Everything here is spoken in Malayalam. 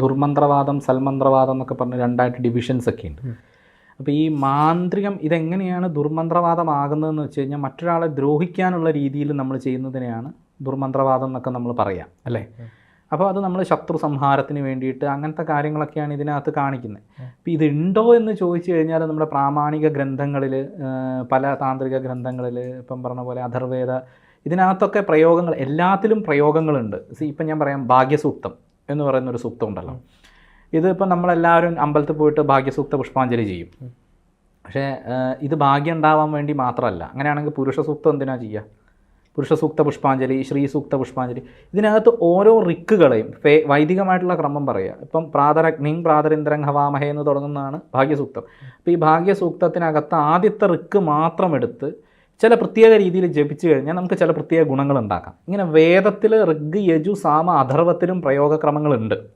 ദുർമന്ത്രവാദം സൽമന്ത്രവാദം എന്നൊക്കെ പറഞ്ഞ് രണ്ടായിട്ട് ഡിവിഷൻസ് ഒക്കെ ഉണ്ട്. അപ്പോൾ ഈ മാന്ത്രികം ഇതെങ്ങനെയാണ് ദുർമന്ത്രവാദമാകുന്നതെന്ന് വെച്ച് കഴിഞ്ഞാൽ മറ്റൊരാളെ ദ്രോഹിക്കാനുള്ള രീതിയിൽ നമ്മൾ ചെയ്യുന്നതിനെയാണ് ദുർമന്ത്രവാദം എന്നൊക്കെ നമ്മൾ പറയാം അല്ലേ? അപ്പോൾ അത് നമ്മൾ ശത്രു സംഹാരത്തിന് വേണ്ടിയിട്ട് അങ്ങനത്തെ കാര്യങ്ങളൊക്കെയാണ് ഇതിനകത്ത് കാണിക്കുന്നത് അപ്പോൾ ഇതുണ്ടോ എന്ന് ചോദിച്ചു കഴിഞ്ഞാൽ നമ്മുടെ പ്രാമാണിക ഗ്രന്ഥങ്ങളിൽ പല താന്ത്രിക ഗ്രന്ഥങ്ങളിൽ ഇപ്പം പറഞ്ഞ പോലെ അഥർവേദ ഇതിനകത്തൊക്കെ പ്രയോഗങ്ങൾ എല്ലാത്തിലും പ്രയോഗങ്ങളുണ്ട്. ഇപ്പം ഞാൻ പറയാം ഭാഗ്യസൂക്തം. എന്ന് പറയുന്ന ഒരു സൂക്തം ഉണ്ടല്ലോ. ഇതിപ്പോൾ നമ്മളെല്ലാവരും അമ്പലത്തിൽ പോയിട്ട് ഭാഗ്യസൂക്ത പുഷ്പാഞ്ജലി ചെയ്യും. പക്ഷേ ഇത് ഭാഗ്യം ഉണ്ടാവാൻ വേണ്ടി മാത്രമല്ല. അങ്ങനെയാണെങ്കിൽ പുരുഷ സൂക്തം എന്തിനാ ചെയ്യുക പുരുഷ സൂക്ത പുഷ്പാഞ്ജലി ശ്രീ സൂക്ത പുഷ്പാഞ്ജലി. ഇതിനകത്ത് ഓരോ റിക്കുകളെയും ഫേ വൈദികമായിട്ടുള്ള ക്രമം പറയുക. ഇപ്പം പ്രാതരഗ്നിങ് പ്രാതരിന്ദ്രങ് ഹവാമഹേ എന്ന് തുടങ്ങുന്നതാണ് ഭാഗ്യസൂക്തം. അപ്പോൾ ഈ ഭാഗ്യസൂക്തത്തിനകത്ത് ആദ്യത്തെ റിക്ക് മാത്രം എടുത്ത് ചില പ്രത്യേക രീതിയിൽ ജപിച്ചു കഴിഞ്ഞാൽ നമുക്ക് ചില പ്രത്യേക ഗുണങ്ങൾ ഉണ്ടാക്കാം. ഇങ്ങനെ വേദത്തിൽ ഋഗ് യജു സാമ അഥർവത്തിലും പ്രയോഗക്രമങ്ങളുണ്ട്.